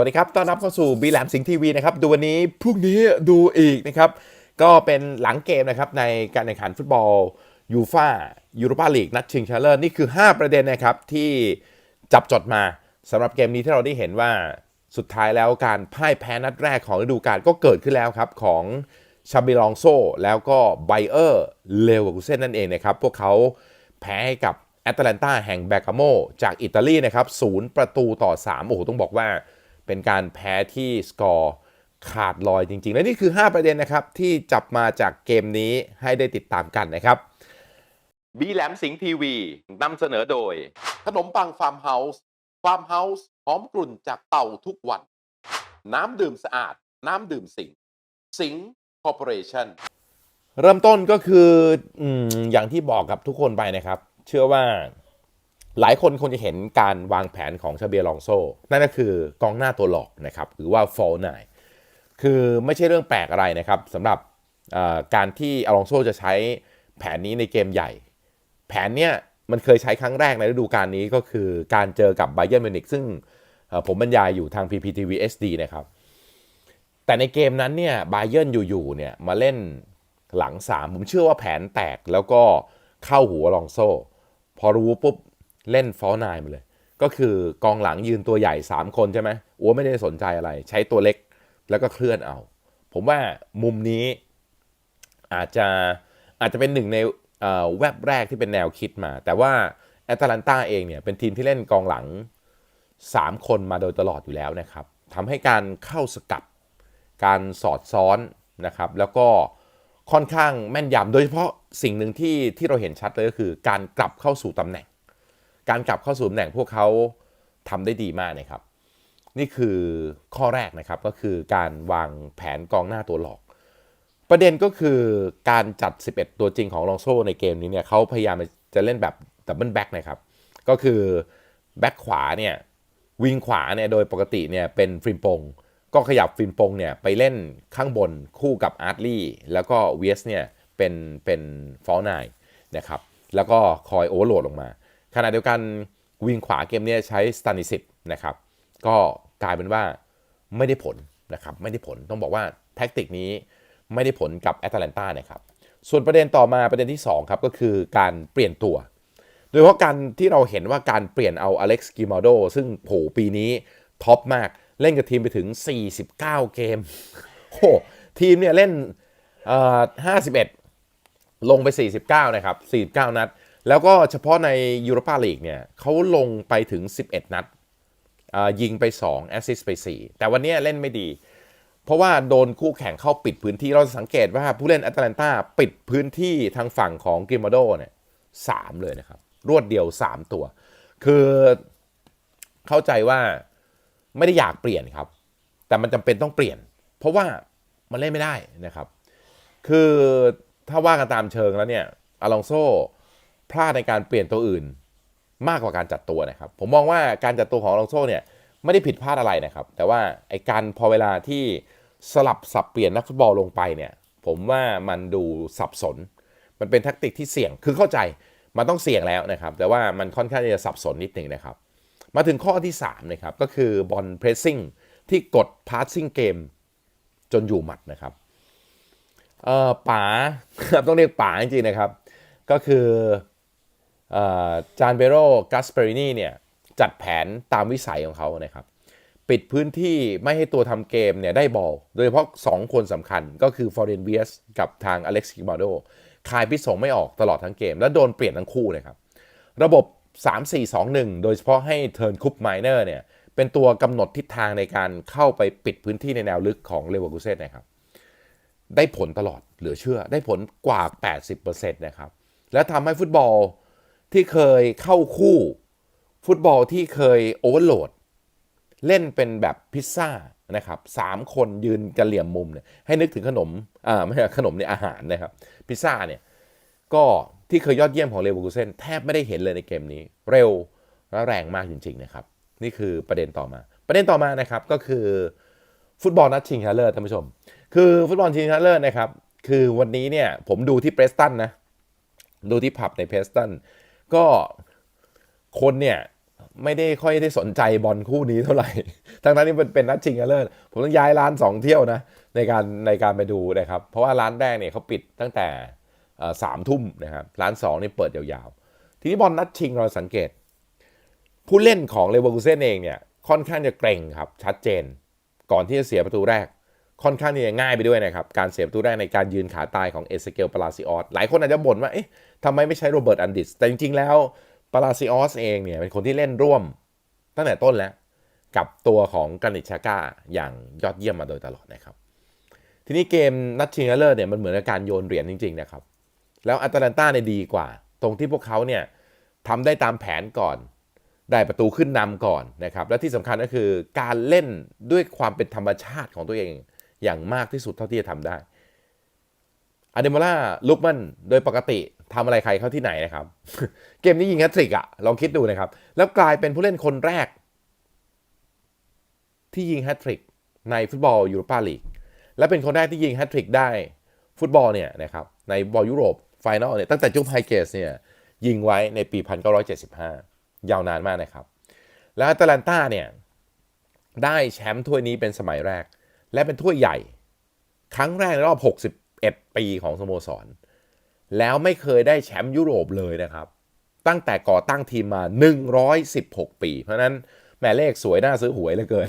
วัสดีครับ ต้อนรับเข้าสู่บีแลมสิงทีวีนะครับ ดูวันนี้พรุ่งนี้ดูอีกนะครับ ก็เป็นหลังเกมนะครับในการแข่งขันฟุตบอลยูฟ่ายูโรปาลีกนัดชิงชนะเลิศนี่คือ 5 ประเด็นนะครับที่จับจดมาสำหรับเกมนี้ที่เราได้เห็นว่าสุดท้ายแล้วการพ่ายแพ้นัดแรกของฤดูกาลก็เกิดขึ้นแล้วครับของชาบิลองโซแล้วก็ไบเออร์เลวกุเซนนั่นเองนะครับ พวกเขาแพ้ให้กับแอตแลนตาแห่งแบกาโมจากอิตาลีนะครับศูนย์ประตูต่อ 3 โอ้โหต้องบอกว่า เป็นการแพ้ที่สกอร์ขาดลอยจริง ๆ และนี่คือ 5 ประเด็นนะครับ ที่จับมาจากเกมนี้ให้ได้ติดตามกันนะครับบีแหลมสิงห์ทีวีนำเสนอโดย ขนมปังฟาร์มเฮาส์ฟาร์มเฮาส์หอมกลุ่นจากเต่าทุกวัน น้ำดื่มสะอาด น้ำดื่มสิงห์สิงห์คอร์ปอเรชั่นเริ่มต้นก็คืออืมอย่างที่บอกกับทุกคนไปนะครับ เชื่อว่า หลายคนคงจะเห็นการวางแผนของชาเบียลองโซ นั่นก็คือกองหน้าตัวหลอกนะครับหรือว่าฟอลไนคือไม่ใช่เรื่องแปลกอะไรนะครับสำหรับการที่อลองโซจะใช้แผนนี้ในเกมใหญ่ แผนเนี้ยมันเคยใช้ครั้งแรกในฤดูกาลนี้ก็คือการเจอกับไบเ e อร์มิวนิกซึ่งผมบรรยายอยู่ทาง PPTV SD นะครับ แต่ในเกมนั้นเนี่ยไบเ e อร์อยู่ๆเนี่ยมาเล่นหลัง 3 ผมเชื่อว่าแผนแตกแล้วก็เข้าหัวลองโซ่พอรู้ปุ๊บ เล่นฟอลนายมาเลย ก็คือกองหลังยืนตัวใหญ่ 3 คนใช่ไหมอัวไม่ได้สนใจอะไร ใช้ตัวเล็กแล้วก็เคลื่อนเอา ผมว่ามุมนี้อาจจะอาจจะเป็นหนึ่งในเอ่อแวบแรกที่เป็นแนวคิดมา แต่ว่าแอตแลนตาเองเนี่ยเป็นทีมที่เล่นกองหลัง 3 คนมาโดยตลอดอยู่แล้วนะครับทำให้การเข้าสกัดการสอดซ้อนนะครับ แล้วก็ค่อนข้างแม่นยำโดยเฉพาะสิ่งหนึ่งที่ที่เราเห็นชัดเลยก็คือ การกลับเข้าสู่ตำแหน่ง การกลับเข้าสู่ตำแหน่งพวกเขาทำได้ดีมากนะครับ นี่คือข้อแรกนะครับก็คือการวางแผนกองหน้าตัวหลอก ประเด็นก็คือการจัด 11 ตัวจริงของลองโซในเกมนี้เนี่ยเขาพยายามจะเล่นแบบดับเบิลแบ็กนะครับก็คือแบ็กขวาเนี่ยวิงขวาเนี่ยโดยปกติเนี่ยเป็นฟริมปงก็ขยับฟินปงเนี่ยไปเล่นข้างบนคู่กับอาร์ตลี่แล้วก็เวสเนี่ยเป็นเป็นฟอลไนนะครับแล้วก็คอยโอเวอร์โหลดลงมา ขณะเดียวกันวิงขวาเกมนี้ใช้สตานิสิตนะครับ ก็กลายเป็นว่าไม่ได้ผลนะครับ ไม่ได้ผลต้องบอกว่าแท็กติกนี้ไม่ได้ผลกับแอตแลนตานะครับ ส่วนประเด็นต่อมาประเด็นที่ 2 ครับ ก็คือการเปลี่ยนตัว โดยเฉพาะการที่เราเห็นว่าการเปลี่ยนเอาอเล็กซ์กิมาโดซึ่งโผปีนี้ท็อปมากเล่นกับทีมไปถึง 49 เกมโอ้ทีมเนี่ยเล่นเอ่อ51ลงไป 49 นะครับ 49 นัด แล้วก็เฉพาะในยูโรปาลีกเนี่ยเขาลงไปถึง 11 นัดยิงไป 2 แอสซิสไป 4 แต่วันนี้เล่นไม่ดี เพราะว่าโดนคู่แข่งเข้าปิดพื้นที่เราสังเกตว่าผู้เล่นแอตแลนตาปิดพื้นที่ทางฝั่งของกิมาโดเนี่ยสามเลยนะครับ รวดเดียว 3 ตัว คือเข้าใจว่าไม่ได้อยากเปลี่ยนครับ แต่มันจำเป็นต้องเปลี่ยน เพราะว่ามันเล่นไม่ได้นะครับ คือถ้าว่ากันตามเชิงแล้วเนี่ยอลองโซ พลาดในการเปลี่ยนตัวอื่น มากกว่าการจัดตัวนะครับ ผมมองว่าการจัดตัวของลองโซ่เนี่ยไม่ได้ผิดพลาดอะไรนะครับ แต่ว่าไอ้การพอเวลาที่สลับสับเปลี่ยนนักฟุตบอลลงไปเนี่ย ผมว่ามันดูสับสน มันเป็นแท็กติกที่เสี่ยงคือเข้าใจมันต้องเสี่ยงแล้วนะครับ แต่ว่ามันค่อนข้างจะสับสนนิดหนึ่งนะครับ มาถึงข้อที่3นะครับก็คือบอลเพรสซิ่งที่กดพาสซิ่งเกมจนอยู่หมัดนะครับเออป๋าต้องเรียกป๋าจริงๆนะครับ ก็คือ จานเบโรกัสเปรินีเนี่ยจัดแผนตามวิสัยของเขานะครับ ปิดพื้นที่ไม่ให้ตัวทำเกมเนี่ยได้บอล โดยเฉพาะ 2 คนสำคัญก็คือฟอร์เรนเวียสกับทางอเล็กซ์กิมาโดคายพิษสงไม่ออกตลอดทั้งเกม และโดนเปลี่ยนทั้งคู่นะครับ ระบบ 3-4-2-1 โดยเฉพาะให้เทิร์นคุปไมเนอร์เนี่ยเป็นตัวกำหนดทิศทางในการเข้าไปปิดพื้นที่ในแนวลึกของเลเวอร์คูเซ่นนะครับ ได้ผลตลอดเหลือเชื่อได้ผลกว่า 80%นะครับ และทำให้ฟุตบอล ที่เคยเข้าคู่ ฟุตบอลที่เคยโอเวอร์โหลด เล่นเป็นแบบพิซซ่านะครับสามคนยืนกันเหลี่ยมมุมเนี่ยให้นึกถึงขนมอ่าไม่ใช่ขนมในอาหารนะครับ พิซซ่าเนี่ยก็ที่เคยยอดเยี่ยมของเลเวอร์คูเซนแทบไม่ได้เห็นเลยในเกมนี้ เร็วและแรงมากจริง ๆ นะครับ นี่คือประเด็นต่อมา ประเด็นต่อมานะครับก็คือฟุตบอลนัดชิงชนะเลิศท่านผู้ชม คือฟุตบอลชิงชนะเลิศนะครับ คือวันนี้เนี่ยผมดูที่เพรสตันนะ ดูที่ผับในเพรสตัน ก็คนเนี่ยไม่ได้ค่อยได้สนใจบอลคู่นี้เท่าไหร่ ทั้งนั้นนี่มันเป็นนัดชิงชนเลิศผมต้องย้ายร้านสองเที่ยวนะในการในการไปดูนะครับ เพราะว่าร้านแรกเนี่ยเขาปิดตั้งแต่สามทุ่มนะครับ ร้านสองนี่เปิดยาวๆ ทีนี้บอลนัดชิงเราสังเกต ผู้เล่นของเลเวอร์คูเซ่นเองเนี่ยค่อนข้างจะเกรงครับชัดเจน ก่อนที่จะเสียประตูแรก ค่อนข้างที่จะง่ายไปด้วยนะครับ การเสียประตูแรกในการยืนขาตายของเอสเกลปาลาซิออสหลายคนอาจจะบ่นว่าเอ๊ะ ทำไมไม่ใช้โรเบิร์ตอันดิสแต่จริงๆแล้วปาลาซิออสเองเนี่ยเป็นคนที่เล่นร่วมตั้งแต่ต้นแล้ว กับตัวของกานิชาก้าอย่างยอดเยี่ยมมาโดยตลอดนะครับ ทีนี้เกมนัดชิงชนะเลิศเนี่ยมันเหมือนกับการโยนเหรียญจริงๆนะครับ แล้วอัตแลนตาเนี่ยดีกว่า ตรงที่พวกเขาเนี่ยทำได้ตามแผนก่อน ได้ประตูขึ้นนำก่อนนะครับ และที่สำคัญก็คือการเล่นด้วยความเป็นธรรมชาติของตัวเองอย่างมากที่สุดเท่าที่จะทำได้อเดโมล่าลุกมันโดยปกติ ทำอะไรใครเข้าที่ไหนนะครับ เกมนี้ยิงแฮตทริกอะลองคิดดูนะครับ แล้วกลายเป็นผู้เล่นคนแรก ที่ยิงแฮตทริกในฟุตบอลยูโรปาลีกและเป็นคนแรกที่ยิงแฮตทริกได้ฟุตบอลเนี่ยนะครับในบอลยุโรปไฟนอลเนี่ยตั้งแต่จุ๊บไฮเกสเนี่ยยิงไว้ในปี 1975 ยาวนานมากนะครับ แล้วแอตแลนตาเนี่ยได้แชมป์ถ้วยนี้เป็นสมัยแรก และเป็นถ้วยใหญ่ ครั้งแรกในรอบ 61 ปีของสโมสร แล้วไม่เคยได้แชมป์ยุโรปเลยนะครับ ตั้งแต่ก่อตั้งทีมมา 116 ปี เพราะนั้นแม่เลขสวยน่าซื้อหวยเหลือเกิน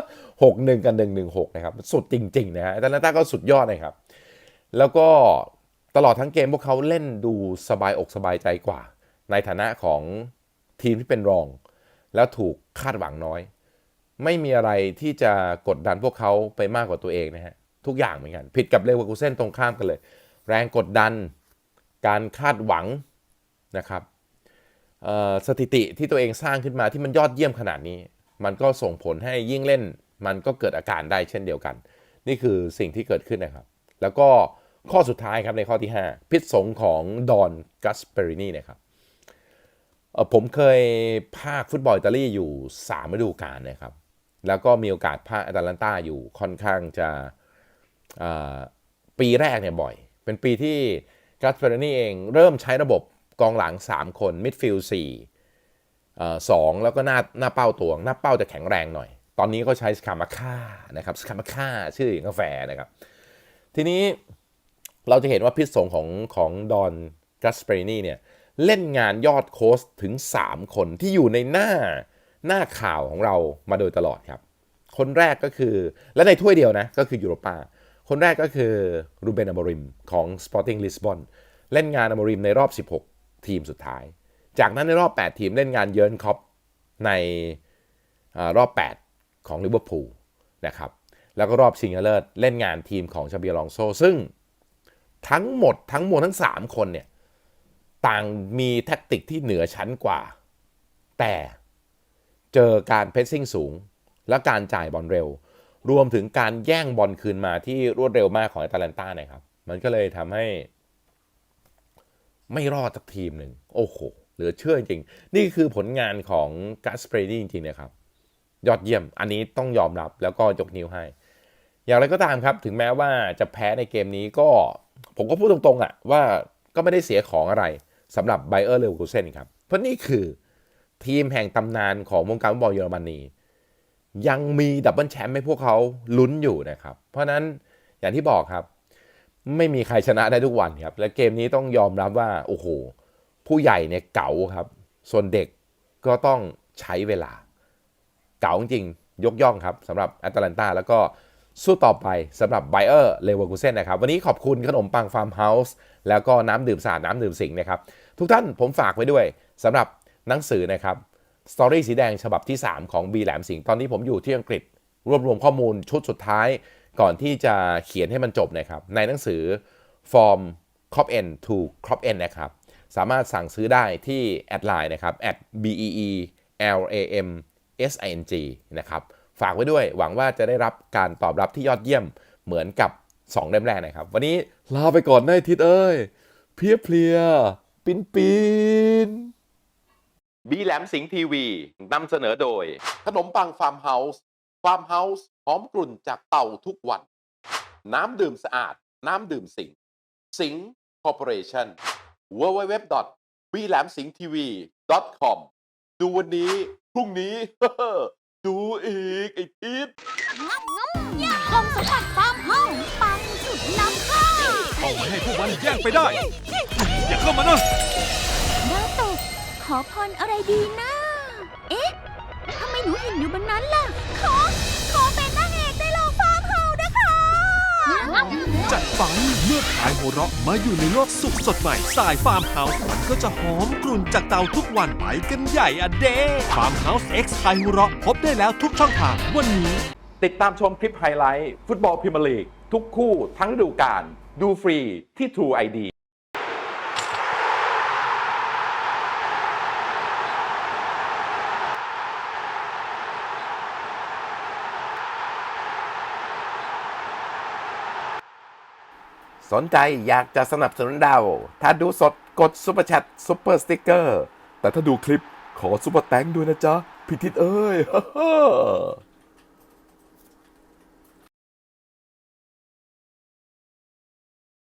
61 กัน 116 นะครับ สุดจริง ๆ นะฮะแอตแลนตาก็สุดยอดนะครับ แล้วก็ตลอดทั้งเกมพวกเขาเล่นดูสบายอกสบายใจกว่า ในฐานะของทีมที่เป็นรอง แล้วถูกคาดหวังน้อย ไม่มีอะไรที่จะกดดันพวกเขาไปมากกว่าตัวเองนะฮะทุกอย่างเหมือนกัน ผิดกับเลเวอร์คูเซ่นตรงข้ามกันเลย แรงกดดัน การคาดหวังนะครับสถิติที่ตัวเองสร้างขึ้นมาที่มันยอดเยี่ยมขนาดนี้ มันก็ส่งผลให้ยิ่งเล่น มันก็เกิดอาการได้เช่นเดียวกัน นี่คือสิ่งที่เกิดขึ้นนะครับ แล้วก็ข้อสุดท้ายครับในข้อที่ 5 พิษสงของดอนกัสเปรินีนะครับผมเคยภาคฟุตบอลอิตาลีอยู่ 3 ฤดูกาลนะครับ แล้วก็มีโอกาสภาคแอตแลนตาอยู่ค่อนข้างจะปีแรกเนี่ยบ่อย เป็นปีที่กัสเปรนีเองเริ่มใช้ระบบกองหลัง 3 คนมิดฟิลด์4เอ่สองแล้วก็หน้าหน้าเป้าตัวหน้าเป้าจะแข็งแรงหน่อย ตอนนี้ก็ใช้สคามาค่านะครับสคามาค่าชื่ออย่างกาแฟนะครับ ทีนี้เราจะเห็นว่าพิษสงของของดอนกัสเปรินีเนี่ยเล่นงานยอดโค้ชถึง 3 คนที่อยู่ในหน้าหน้าข่าวของเรามาโดยตลอดครับ คนแรกก็คือและในถ้วยเดียวนะ ก็คือยูโรปา คนแรกก็คือรูเบนอมริมของ Sporting Lisbon เล่นงานอมริมในรอบ 16 ทีมสุดท้าย จากนั้นในรอบ 8 ทีมเล่นงานเยิร์นคอปในอรอบ 8 ของลิเวอร์พูลนะครับแล้วก็รอบชิงชนะเลิศเล่นงานทีมของชาเบียลองโซ ซึ่งทั้งหมดทั้งมวลทั้ง 3 คนเนี่ยต่างมีแท็กติกที่เหนือชั้นกว่า แต่เจอการเพรสซิ่งสูง และการจ่ายบอลเร็ว รวมถึงการแย่งบอลคืนมาที่รวดเร็วมากของแอตแลนตานะครับ มันก็เลยทำให้ ไม่รอดสักทีมหนึ่งโอ้โหเหลือเชื่อจริง นี่คือผลงานของกัสเปรดี้จริงๆนะครับ ยอดเยี่ยมอันนี้ต้องยอมรับแล้วก็ยกนิ้วให้ อย่างไรก็ตามครับ ถึงแม้ว่าจะแพ้ในเกมนี้ก็ ผมก็พูดตรงๆอะว่าก็ไม่ได้เสียของอะไรสำหรับไบเออร์เลวกูเซนครับ เพราะนี่คือทีมแห่งตำนานของวงการฟุตบอลเยอรมนี ยังมีดับเบิลแชมป์ให้พวกเขาลุ้นอยู่นะครับ เพราะฉะนั้นอย่างที่บอกครับ ไม่มีใครชนะได้ทุกวันครับ และเกมนี้ต้องยอมรับว่า โอ้โห ผู้ใหญ่เนี่ยเก๋าครับ ส่วนเด็กก็ต้องใช้เวลา เก๋าจริงยกย่องครับสำหรับแอตแลนตาแล้วก็สู้ต่อไปสำหรับไบเออร์เลเวอร์คูเซนนะครับ วันนี้ขอบคุณขนมปังฟาร์มเฮาส์แล้วก็น้ำดื่มสะอาดน้ำดื่มสิงห์นะครับ ทุกท่านผมฝากไว้ด้วยสำหรับหนังสือนะครับ สตอรี่สีแดงฉบับที่ 3 ของบีแหลมสิงห์ตอนนี้ผมอยู่ที่อังกฤษ รวบรวมข้อมูลชุดสุดท้ายก่อนที่จะเขียนให้มันจบนะครับ ในหนังสือ From Crop N to Crop N นะครับ สามารถสั่งซื้อได้ที่แอดไลน์นะครับ at b e e l a m s i n g นะครับ ฝากไว้ด้วยหวังว่าจะได้รับการตอบรับที่ยอดเยี่ยมเหมือนกับ 2 เล่มแรกนะครับ วันนี้ลาไปก่อนนะทิศเอ้ย เพียเพลียปินปิน บีแหลมสิงห์ทีวีนำเสนอโดย ขนมปังฟาร์มเฮาส์ฟาร์มเฮาส์หอมกลุ่นจากเต่าทุกวัน น้ำดื่มสะอาด น้ำดื่มสิงห์สิงห์คอร์ปอเรชั่น w w w b แหลมสิงห์ทีวี .com ดูวันนี้ พรุ่งนี้ ดูอีกไอ้ทิศงับงับกองสมบัติฟาร์มเฮาส์ปังสุดล้ำค่าเอาไม่ให้พวกมันแย่งไปได้ อย่าเข้ามานะดาวตก ขอพรอะไรดีนะ เอ๊ะ ทำไมหนูเห็นอยู่บนนั้นล่ะ ขอ ขอเป็นนางเอกในโลกฟาร์มเฮาส์นะคะจัดไปเมื่อขายหัวเราะมาอยู่ในโลกสุขสดใหม่สายฟาร์มเฮาส์มันก็จะหอมกลุ่นจากเตาทุกวันไปกันใหญ่อะเด้ฟาร์มเฮาส์ X ขายหัวเราะพบได้แล้วทุกช่องทางวันนี้ ติดตามชมคลิปไฮไลท์ ฟุตบอลพรีเมียร์ลีก ทุกคู่ทั้งฤดูกาลดูฟรีที่ True ID สนใจอยากจะสนับสนุนเราถ้าดูสดกดซุปเปอร์แชทซุปเปอร์สติ๊กเกอร์ แต่ถ้าดูคลิปขอซุปเปอร์แตงด้วยนะจ๊ะ พิทิตเอ้ย